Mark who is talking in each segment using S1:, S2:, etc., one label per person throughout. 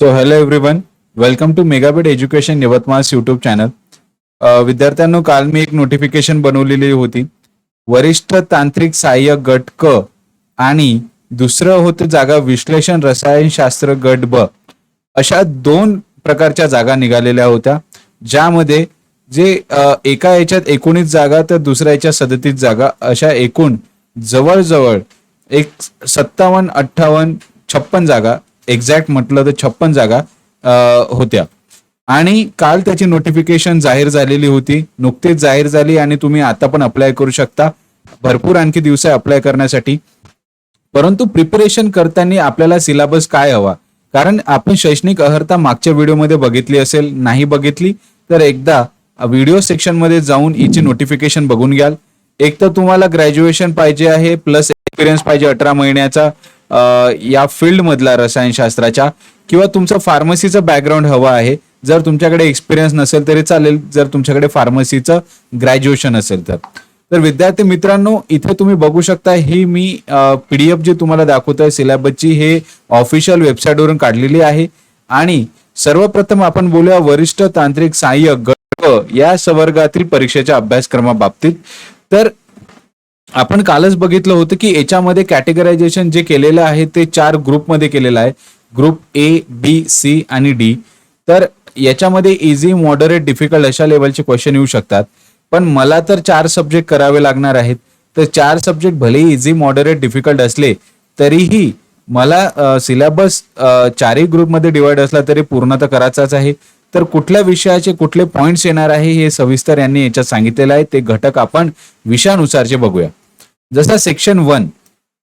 S1: So hello everyone welcome to Megabet education Yavatmal YouTube channel विद्यार्थ्यांनो काल मी एक नोटिफिकेशन बनवलेली होती. वरिष्ठ तांत्रिक सहाय्य गट क आणि दुसरं होतं जागा विश्लेषण रसायनशास्त्र गट ब. अशा दोन प्रकारच्या जागा निघालेल्या होत्या. ज्यामध्ये जे एका याच्यात एकोणीस जागा तर दुसऱ्या याच्यात सदतीस जागा. अशा एकूण जवळजवळ एक सत्तावन्न अठ्ठावन्न छप्पन जागा एक्झॅक्ट म्हटलं तर छप्पन जागा होत्या. आणि काल त्याची नोटिफिकेशन जाहीर झालेली होती. नुकतीच जाहीर झाली आणि तुम्ही आता पण अप्लाय करू शकता. भरपूर आणखी दिवस आहे अप्लाय करण्यासाठी. परंतु प्रिपरेशन करताना आपल्याला सिलेबस काय हवा? कारण आपण शैक्षणिक अहर्ता मागच्या व्हिडिओमध्ये बघितली असेल नाही बघितली तर एकदा व्हिडिओ सेक्शनमध्ये जाऊन हिची नोटिफिकेशन बघून घ्याल. एक तर तुम्हाला ग्रॅज्युएशन पाहिजे आहे प्लस एक्सपिरियन्स पाहिजे अठरा महिन्याचा. या फील्डमधला रसायनशास्त्राच्या किंवा तुमचं फार्मसीचं बॅकग्राऊंड हवं आहे. जर तुमच्याकडे एक्सपिरियन्स नसेल तरी चालेल. जर तुमच्याकडे फार्मसीचं ग्रॅज्युएशन असेल तर. तर विद्यार्थी मित्रांनो इथे तुम्ही बघू शकता ही मी पीडीएफ जी तुम्हाला दाखवतोय सिलेबसची हे ऑफिशियल वेबसाईटवरून काढलेली आहे. आणि सर्वप्रथम आपण बोलूया वरिष्ठ तांत्रिक सहाय्य गट या संवर्गातील परीक्षेच्या अभ्यासक्रमाबाबतीत. तर आपण कालच बघितलं होतं की याच्यामध्ये कॅटेगरायझेशन जे केलेलं आहे ते चार ग्रुपमध्ये केलेलं आहे. ग्रुप ए बी सी आणि डी तर याच्यामध्ये इझी मॉडरेट डिफिकल्ट अशा लेवलचे क्वेश्चन येऊ शकतात. पण मला तर चार सब्जेक्ट करावे लागणार आहेत. तर चार सब्जेक्ट भले इझी मॉडरेट डिफिकल्ट असले तरीही मला सिलेबस चारही ग्रुपमध्ये डिवाइड असला तरी पूर्ण तर करायचाच आहे. तर कुठल्या विषयाचे कुठले पॉइंट्स येणार आहे हे सविस्तर यांनी याच्यात सांगितलेलं आहे. ते घटक आपण विषयानुसारचे बघूया. जसा सेक्शन वन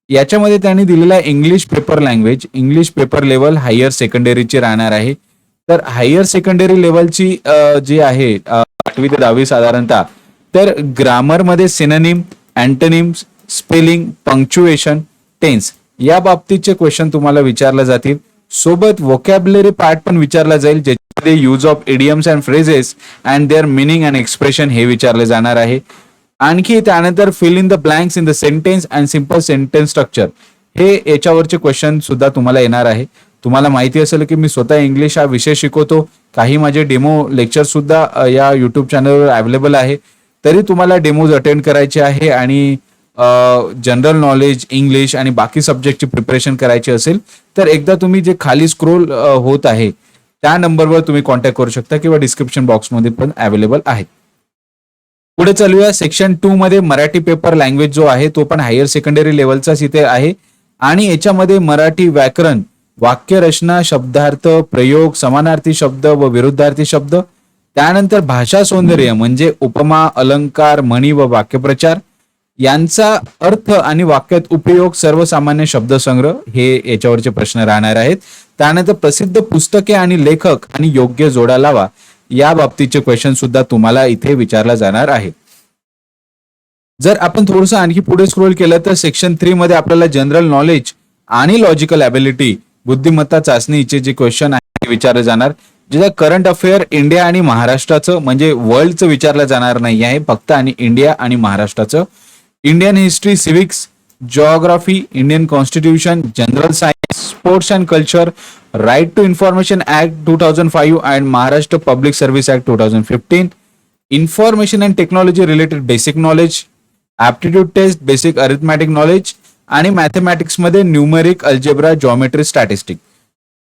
S1: याच्यामध्ये त्यांनी दिलेला English paper language English paper level higher सेकंडरीची राहणार आहे. तर हायर सेकंडरी लेवलची जी आहे आठवी ते दहावी साधारणतः तर ग्रामरमध्ये synonym antonyms spelling punctuation tense या बाबतीतचे क्वेश्चन तुम्हाला विचारले जातील. सोबत वोकॅबलरी पार्ट पण विचारला जाईल ज्याच्यामध्ये use of idioms and phrases and their meaning and expression हे विचारले जाणार आहे. आणखी त्यानंतर fill in the blanks in the sentence and simple sentence structure हे याच्यावरचे क्वेश्चन सुद्धा तुम्हाला येणार आहे. तुम्हाला माहिती असेल की मी स्वतः इंग्लिश हा विषय शिकवतो. काही माझे डेमो लेक्चर सुद्धा या युट्यूब चॅनलवर अवेलेबल आहे. तरी तुम्हाला डेमोज अटेंड करायचे आहे आणि जनरल नॉलेज इंग्लिश आणि बाकी सब्जेक्टची प्रिपरेशन करायची असेल तर एकदा तुम्ही जे खाली स्क्रोल होत आहे त्या नंबरवर तुम्ही कॉन्टॅक्ट करू शकता किंवा डिस्क्रिप्शन बॉक्समध्ये पण अवेलेबल आहेत पुढे चालूया. सेक्शन टू मध्ये मराठी पेपर लँग्वेज जो आहे तो पण हायर सेकंडरी लेवलचाच इथे आहे. आणि याच्यामध्ये मराठी व्याकरण वाक्यरचना शब्दार्थ प्रयोग समानार्थी शब्द व विरुद्धार्थी शब्द. त्यानंतर भाषा सौंदर्य म्हणजे उपमा अलंकार म्हणी व वाक्यप्रचार. यांचा अर्थ आणि वाक्यात उपयोग सर्वसामान्य शब्दसंग्रह हे याच्यावरचे प्रश्न राहणार आहेत. त्यानंतर प्रसिद्ध पुस्तके आणि लेखक आणि योग्य जोडा लावा. या बाबतीचे क्वेश्चन सुद्धा तुम्हाला इथे विचारला जाणार आहे. जर आपण थोडस आणखी पुढे स्क्रोल केलं तर सेक्शन थ्री मध्ये आपल्याला जनरल नॉलेज आणि लॉजिकल ॲबिलिटी बुद्धिमत्ता चाचणीचे जे क्वेश्चन आहे विचारले जाणार. ज्याचा करंट अफेअर इंडिया आणि महाराष्ट्राचं म्हणजे वर्ल्डचं विचारलं जाणार नाही आहे. फक्त आणि इंडिया आणि महाराष्ट्राचं. Indian history civics geography Indian constitution general science sports and culture right to information act two thousand five and Maharashtra public service act two thousand fifteen information and technology related basic knowledge aptitude test basic arithmetic knowledge आणि मॅथमॅटिक्समध्ये numeric algebra geometry statistic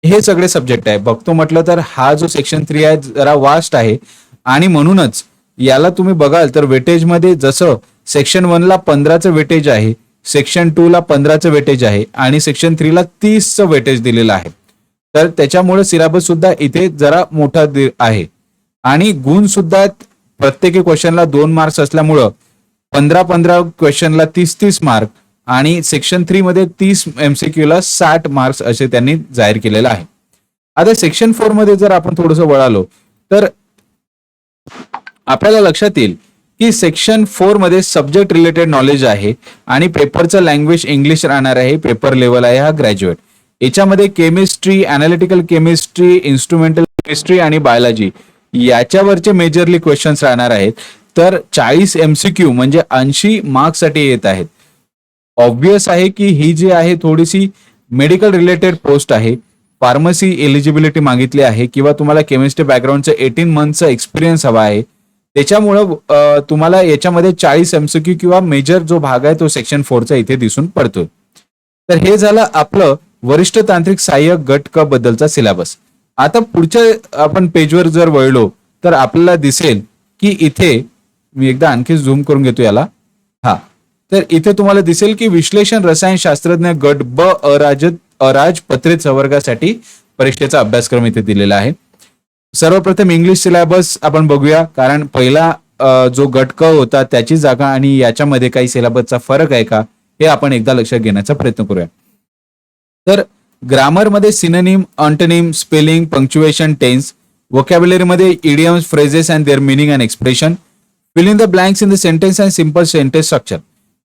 S1: हे सगळे subject आहे. बघतो म्हटलं तर हा जो सेक्शन थ्री आहे जरा वास्ट आहे. आणि म्हणूनच याला तुम्ही बघाल तर वेटेजमध्ये जसं सेक्शन वनला पंधराचं वेटेज आहे सेक्शन टू ला पंधराचं वेटेज आहे आणि सेक्शन थ्रीला तीसचं वेटेज दिलेलं आहे. तर त्याच्यामुळे सिलेबस सुद्धा इथे जरा मोठा दि- आहे. आणि गुण सुद्धा प्रत्येकी क्वेश्चनला दोन मार्क्स असल्यामुळं पंधरा पंधरा क्वेश्चनला तीस तीस मार्क आणि सेक्शन थ्री मध्ये तीस एमसीक्यू ला साठ मार्क्स असे त्यांनी जाहीर केलेलं आहे. आता सेक्शन फोरमध्ये जर आपण थोडंसं वळालो तर आपल्याला लक्षात येईल की सेक्शन फोरमध्ये सब्जेक्ट रिलेटेड नॉलेज आहे आणि पेपरचं लँग्वेज इंग्लिश राहणार आहे पेपर लेवल आहे हा ग्रॅज्युएट याच्यामध्ये chemistry analytical chemistry instrumental chemistry आणि बायोलॉजी याच्यावरचे मेजरली क्वेश्चन्स राहणार आहेत. तर चाळीस एमसीक्यू म्हणजे ऐंशी मार्क्ससाठी येत आहेत. ऑब्विस आहे की ही जी आहे थोडीशी मेडिकल रिलेटेड पोस्ट आहे. फार्मसी एलिजिबिलिटी मागितली आहे किंवा तुम्हाला केमिस्ट्री बॅकग्राऊंडचं एटीन मंथचं एक्सपिरियन्स हवा आहे. त्याच्यामुळं तुम्हाला याच्यामध्ये चाळीस एमसीक्यू किंवा मेजर जो भाग आहे तो सेक्शन फोरचा इथे दिसून पडतोय. तर हे झालं आपलं वरिष्ठ तांत्रिक सहाय्यक गट क बद्दलचा सिलेबस आता पुढच्या आपण पेजवर जर वळलो तर आपल्याला दिसेल की इथे मी एकदा आणखी झूम करून घेतो याला. हा. तर इथे तुम्हाला दिसेल की विश्लेषण रसायन शास्त्रज्ञ गट ब अराज अराज पत्रित संवर्गासाठी परीक्षेचा अभ्यासक्रम इथे दिलेला आहे. सर्वप्रथम इंग्लिश सिलेबस आपण बघूया. कारण पहिला जो गटक होता त्याची जागा आणि याच्यामध्ये काही सिलेबसचा फरक आहे का हे आपण एकदा लक्षात घेण्याचा प्रयत्न करूया. तर ग्रामरमध्ये synonym antonym spelling punctuation टेन्समध्ये idioms phrases and their meaning and expression fill in the blanks in the sentence and simple sentence structure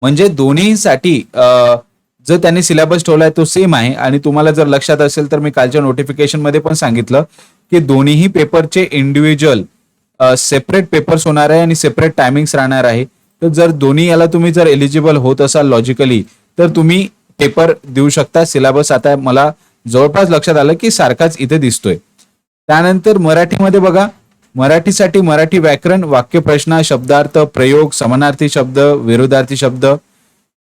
S1: म्हणजे दोन्हीसाठी अ, जो त्यांनी सिलेबस ठेवलाय तो सेम आहे. आणि तुम्हाला जर लक्षात असेल तर मी कालच्या नोटिफिकेशनमध्ये पण सांगितलं की दोन्हीही पेपरचे इंडिव्हिज्युअल सेपरेट पेपर्स होणार आहे आणि सेपरेट टायमिंग्स राहणार आहे. तर जर दोन्ही याला तुम्ही जर एलिजिबल होत असाल लॉजिकली तर तुम्ही पेपर देऊ शकता. सिलेबस आता मला जवळपास लक्षात आलं की सारखाच इथे दिसतोय. त्यानंतर मराठीमध्ये बघा. मराठीसाठी मराठी व्याकरण वाक्यप्रश्न शब्दार्थ प्रयोग समानार्थी शब्द विरोधार्थी शब्द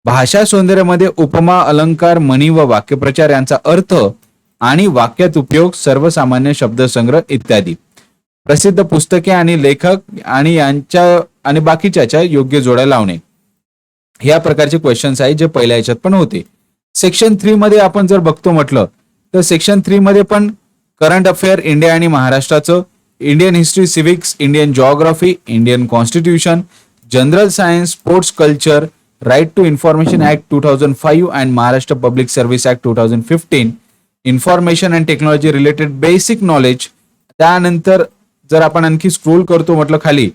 S1: भाषा सौंदर्यामध्ये उपमा अलंकार मणी व वाक्यप्रचार यांचा अर्थ आणि वाक्यात उपयोग सर्वसामान्य शब्दसंग्रह इत्यादी. प्रसिद्ध पुस्तके आणि लेखक आणि यांच्या आणि बाकीच्याच्या योग्य जोड्या लावणे. या प्रकारचे क्वेश्चन्स आहेत जे पहिल्या याच्यात पण होते. सेक्शन थ्री मध्ये आपण जर बघतो म्हटलं तर सेक्शन थ्री मध्ये पण करंट अफेअर इंडिया आणि महाराष्ट्राचं Indian history civics Indian geography Indian constitution general science sports culture right to information act two thousand five and Maharashtra public service act two thousand fifteen information and technology related basic knowledge त्यानंतर जर आपण आणखी scroll करतो म्हटलं खाली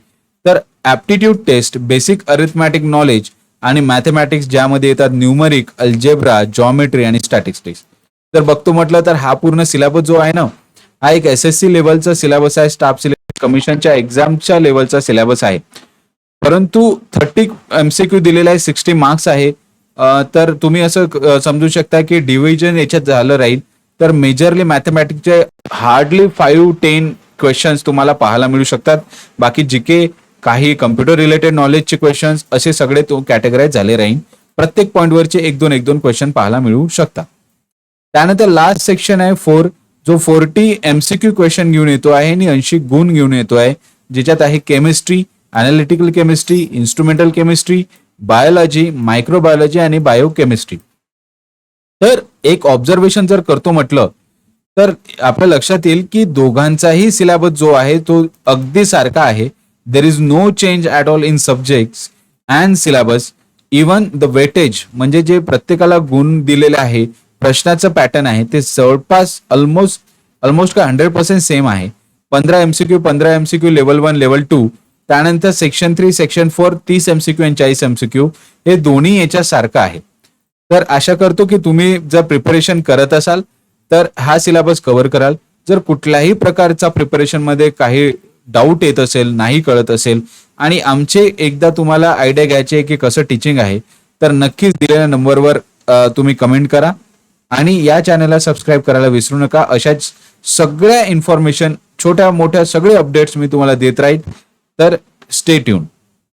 S1: तर aptitude test basic arithmetic knowledge आणि mathematics ज्यामध्ये येतात न्यूमरिक अल्जेब्रा जॉमेट्री आणि स्टॅटिस्टिक्स तर बघतो म्हटलं तर हा पूर्ण सिलेबस जो आहे ना हा एक एस एस सी लेवलचा सिलेबस आहे स्टाफ सिलेबस कमिशनच्या एक्झामच्या लेवलचा सिलेबस आहे. परंतु थर्टी एमसीक्यू दिलेला आहे सिक्स्टी मार्क्स आहे. तर तुम्ही असं समजू शकता की डिव्हिजन याच्यात झालं राहील. तर मेजरली मॅथमॅटिक्सचे हार्डली फाईव्ह टेन क्वेश्चन्स तुम्हाला पाहायला मिळू शकतात. बाकी जी के काही कम्प्युटर रिलेटेड नॉलेजचे क्वेश्चन्स असे सगळे तो कॅटेगराईज झाले राहील. प्रत्येक पॉईंटवरचे एक दोन एक दोन क्वेश्चन पाहायला मिळू शकतात त्यानंतर लास्ट सेक्शन आहे फोर जो फोर्टी एमसीक्यू क्वेश्चन घेऊन येतो आहे आणि ऐंशी गुण घेऊन येतो आहे. ज्याच्यात आहे chemistry analytical chemistry instrumental chemistry biology microbiology आणि बायोकेमिस्ट्री तर एक ऑब्झर्वेशन जर करतो म्हटलं तर आपल्या लक्षात येईल की दोघांचाही सिलेबस जो आहे तो अगदी सारखा आहे. There is no change at all in subject and syllabus even the weightage म्हणजे जे प्रत्येकाला गुण दिलेले आहे प्रश्नाचं पॅटर्न आहे ते जवळपास ऑलमोस्ट ऑलमोस्ट का हंड्रेड पर्सेंट सेम आहे. पंधरा एमसीक्यू पंधरा MCQ level one level two त्यानंतर सेक्शन थ्री सेक्शन फोर तीस एमसीक्यू आणि चाळीस एमसीक्यू हे दोन्ही याच्या सारखं आहे. तर आशा करतो की तुम्ही जर प्रिपरेशन करत असाल तर हा सिलेबस कव्हर कराल. जर कुठल्याही प्रकारचा प्रिपरेशनमध्ये काही डाऊट येत असेल नाही कळत असेल आणि आमचे एकदा तुम्हाला आयडिया घ्यायची आहे की कसं टीचिंग आहे तर नक्कीच दिलेल्या नंबरवर तुम्ही कमेंट करा. आणि या चॅनलला सबस्क्राईब करायला विसरू नका. अशाच सगळ्या इन्फॉर्मेशन छोट्या मोठ्या सगळे अपडेट्स मी तुम्हाला देत राहील. तर stay tune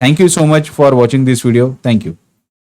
S1: thank you so much for watching this video thank you